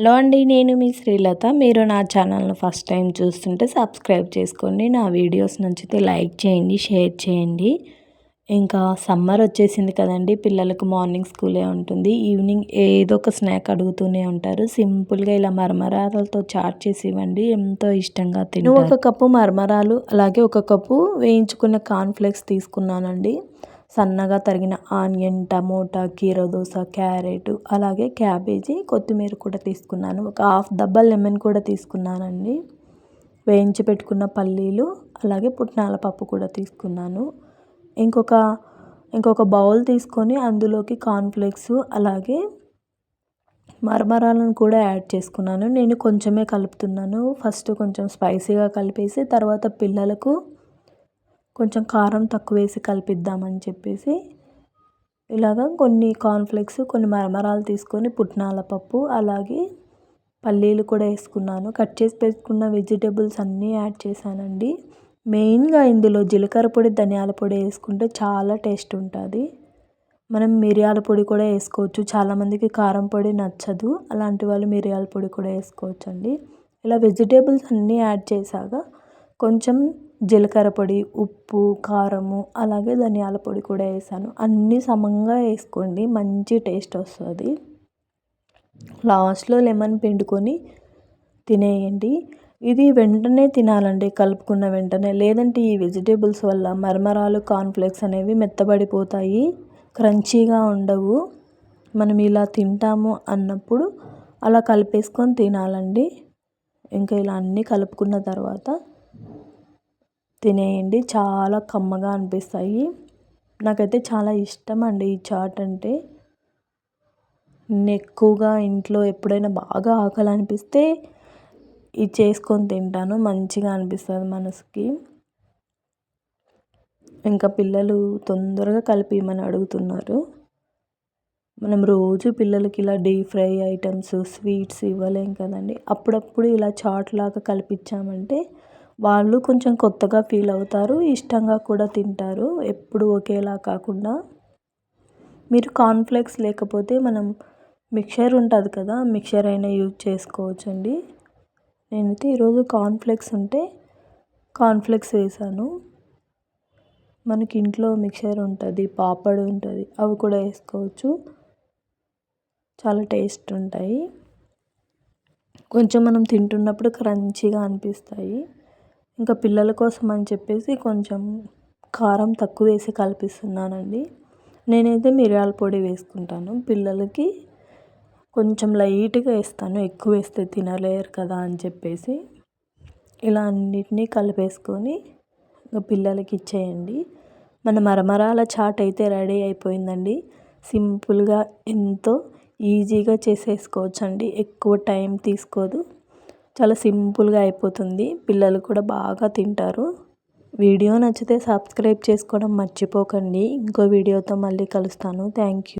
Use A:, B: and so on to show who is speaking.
A: Hello అండి నేను మీ శ్రీలత. మీరు నా ఛానల్ను ఫస్ట్ టైం చూస్తుంటే సబ్స్క్రైబ్ చేసుకోండి. నా వీడియోస్ నచ్చితే లైక్ చేయండి షేర్ చేయండి. ఇంకా సమ్మర్ వచ్చేసింది కదండి పిల్లలకు మార్నింగ్ స్కూలే ఉంటుంది. ఈవినింగ్ ఏదో ఒక స్నాక్ అడుగుతూనే ఉంటారు. సింపుల్గా ఇలా మరమరాలతో చాట్ చేసి ఇవ్వండి ఎంతో ఇష్టంగా తిని ఒక కప్పు మరమరాలు అలాగే ఒక కప్పు వేయించుకున్న కార్న్ఫ్లేక్స్ తీసుకున్నానండి. సన్నగా తరిగిన ఆనియన్ టమోటా కీర దోస క్యారెట్ అలాగే క్యాబేజీ కొత్తిమీర కూడా తీసుకున్నాను. ఒక హాఫ్ డబ్బా లెమన్ కూడా తీసుకున్నానండి. వేయించి పెట్టుకున్న పల్లీలు అలాగే పుట్నాల పప్పు కూడా తీసుకున్నాను. ఇంకొక ఇంకొక బౌల్ తీసుకొని అందులోకి కార్న్ఫ్లేక్స్ అలాగే మరమరాలను కూడా యాడ్ చేసుకున్నాను. నేను కొంచెమే కలుపుతున్నాను. ఫస్ట్ కొంచెం స్పైసీగా కలిపేసి తర్వాత పిల్లలకు కొంచెం కారం తక్కువ వేసి కలిపిద్దామని చెప్పేసి ఇలాగ కొన్ని కార్న్ఫ్లెక్స్ కొన్ని మరమరాలు తీసుకొని పుట్నాల పప్పు అలాగే పల్లీలు కూడా వేసుకున్నాను. కట్ చేసి పెట్టుకున్న వెజిటేబుల్స్ అన్నీ యాడ్ చేశానండి. మెయిన్గా ఇందులో జీలకర్ర పొడి ధనియాల పొడి వేసుకుంటే చాలా టేస్ట్ ఉంటుంది. మనం మిరియాల పొడి కూడా వేసుకోవచ్చు. చాలామందికి కారం పొడి నచ్చదు. అలాంటి వాళ్ళు మిరియాల పొడి కూడా వేసుకోవచ్చు అండి ఇలా వెజిటేబుల్స్ అన్నీ యాడ్ చేశాక కొంచెం జీలకర్ర పొడి ఉప్పు కారము అలాగే ధనియాల పొడి కూడా వేసాను. అన్నీ సమంగా వేసుకోండి మంచి టేస్ట్ వస్తుంది. లాస్ట్లో లెమన్ పిండుకొని తినేయండి. ఇది వెంటనే తినాలండి కలుపుకున్న వెంటనే. లేదంటే ఈ వెజిటేబుల్స్ వల్ల మరమరాలు కాన్ఫ్లెక్స్ అనేవి మెత్తబడిపోతాయి క్రంచీగా ఉండవు. మనం ఇలా తింటాము అన్నప్పుడు అలా కలిపేసుకొని తినాలండి. ఇంకా ఇలా అన్నీ కలుపుకున్న తర్వాత తినేయండి. చాలా కమ్మగా అనిపిస్తాయి. నాకైతే చాలా ఇష్టం అండి ఈ చాట్ అంటే. నేను ఎక్కువగా ఇంట్లో ఎప్పుడైనా బాగా ఆకలి అనిపిస్తే ఇది చేసుకొని తింటాను. మంచిగా అనిపిస్తుంది మనసుకి. ఇంకా పిల్లలు తొందరగా కలిపి కలిపిమని అడుగుతున్నారు. మనం రోజు పిల్లలకి ఇలా డీప్ ఫ్రై ఐటమ్స్ స్వీట్స్ ఇవ్వలేం కదండి. అప్పుడప్పుడు ఇలా చాట్ లాగా కలిపించామంటే వాళ్ళు కొంచెం కొత్తగా ఫీల్ అవుతారు ఇష్టంగా కూడా తింటారు ఎప్పుడు ఒకేలా కాకుండా. మీరు కార్న్ఫ్లేక్స్ లేకపోతే మనం మిక్చర్ ఉంటుంది కదా మిక్చర్ అయినా యూజ్ చేసుకోవచ్చండి. నేనైతే ఈరోజు కార్న్ఫ్లేక్స్ ఉంటే కార్న్ఫ్లేక్స్ వేసాను. మనకి ఇంట్లో మిక్చర్ ఉంటుంది పాపడ్ ఉంటుంది అవి కూడా వేసుకోవచ్చు. చాలా టేస్ట్ ఉంటాయి. కొంచెం మనం తింటున్నప్పుడు క్రంచీగా అనిపిస్తాయి. ఇంకా పిల్లల కోసం అని చెప్పేసి కొంచెం కారం తక్కువ వేసి కలిపిస్తున్నానండి. నేనైతే మిరియాల పొడి వేసుకుంటాను. పిల్లలకి కొంచెం లైట్గా వేస్తాను. ఎక్కువ వేస్తే తినలేరు కదా అని చెప్పేసి ఇలా అన్నిటినీ కలిపేసుకొని ఇంకా పిల్లలకి ఇచ్చేయండి. మన మరమరాల చాట్ అయితే రెడీ అయిపోయిందండి. సింపుల్గా ఎంతో ఈజీగా చేసేసుకోవచ్చండి. ఎక్కువ టైం తీసుకోదు. చాలా సింపుల్గా అయిపోతుంది. పిల్లలు కూడా బాగా తింటారు. వీడియో నచ్చితే సబ్స్క్రైబ్ చేసుకోవడం మర్చిపోకండి. ఇంకో వీడియోతో మళ్ళీ కలుస్తాను. Thank you